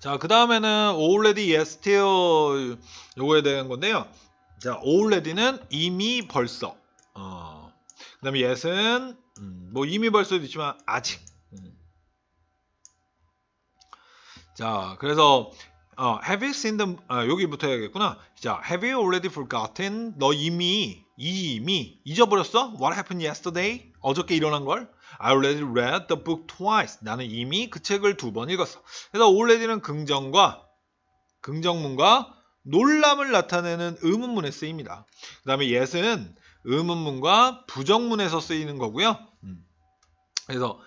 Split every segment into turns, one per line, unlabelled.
자, 그 다음에는 already, yes, still 요거에 대한 건데요. 자, already는 이미 벌써. 어. 그 다음에 yes은 음, 뭐 이미 벌써도 있지만 아직. 음. 자, 그래서 어, have you seen the 아, 여기부터 해야겠구나. 자, have you already forgotten? 너 이미 이미 잊어버렸어? What happened yesterday? 어저께 일어난 걸? I already read the book twice. 나는 이미 그 책을 두 번 읽었어. 그래서 already는 긍정과 긍정문과 놀람을 나타내는 의문문에 쓰입니다. 그 다음에 yes은 의문문과 부정문에서 쓰이는 거고요. 음. 그래서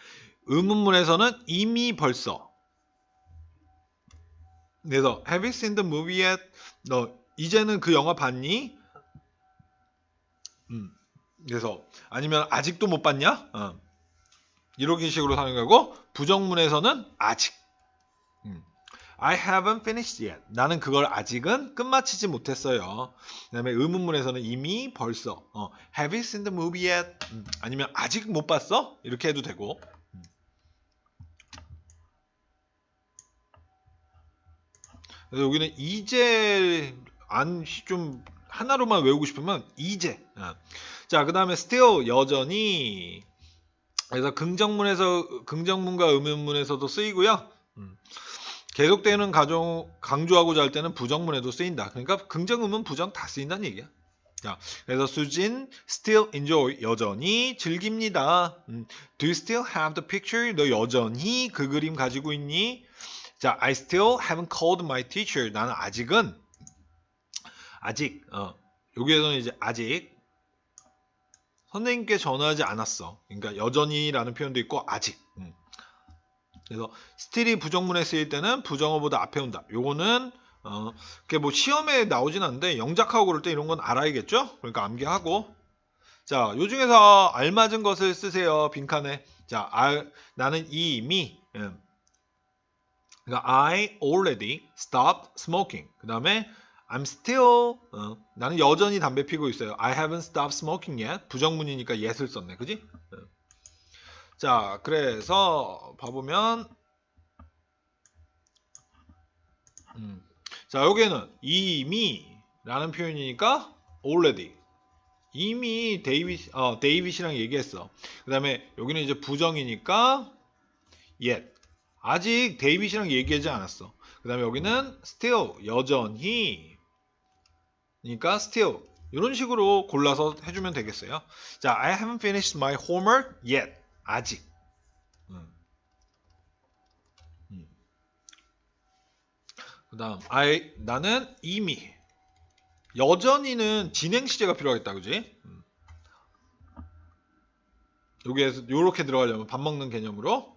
의문문에서는 이미 벌써 그래서 Have you seen the movie yet? 너 이제는 그 영화 봤니? 음. 그래서 아니면 아직도 못 봤냐? 어. 이렇게 식으로 사는 거고 부정문에서는 아직. 음. I haven't finished yet. 나는 그걸 아직은 끝마치지 못했어요. 그 다음에 의문문에서는 이미 벌써. 어. Have you seen the movie yet? 음. 아니면 아직 못 봤어? 이렇게 해도 되고. 그래서 여기는 이제 안좀 하나로만 외우고 싶으면 이제. 어. 자, 그 다음에 still 여전히 그래서 긍정문에서 긍정문과 의문문에서도 쓰이고요. 음. 계속되는 가정 강조하고자 할 때는 부정문에도 쓰인다. 그러니까 긍정, 의문, 부정 다 쓰인다는 얘기야. 자, 그래서 수진 still enjoy 여전히 즐깁니다. 음. Do you still have the picture? 너 여전히 그 그림 가지고 있니? 자, I still haven't called my teacher. 나는 아직은 아직 어 여기에서는 이제 아직 선생님께 전화하지 않았어. 그러니까 여전히라는 표현도 있고 아직. 음. 그래서 still이 부정문에 쓰일 때는 부정어보다 앞에 온다. 요거는 어, 그게 뭐 시험에 나오진 않는데 영작하고 그럴 때 이런 건 알아야겠죠? 그러니까 암기하고. 자, 요 중에서 알맞은 것을 쓰세요. 빈칸에. 자, 아, 나는 이미 음. 그러니까 I already stopped smoking. 그 다음에 I'm still 어, 나는 여전히 담배 피고 있어요. I haven't stopped smoking yet. 부정문이니까 yet을 썼네. 그지? 어. 자, 그래서 봐보면 음. 자, 여기에는 이미 라는 표현이니까 already 이미 데이빗 어, 데이빗이랑 얘기했어. 그 다음에 여기는 이제 부정이니까 yet 아직 데이빗이랑 얘기하지 않았어. 그 다음에 여기는 still 여전히 그러니까 still 이런 식으로 골라서 해주면 되겠어요. 자, I haven't finished my homework yet. 아직. 음. 음. 그 다음 I 나는 이미 여전히는 진행 시제가 필요하겠다, 그지? 음. 여기에서 요렇게 들어가려면 밥 먹는 개념으로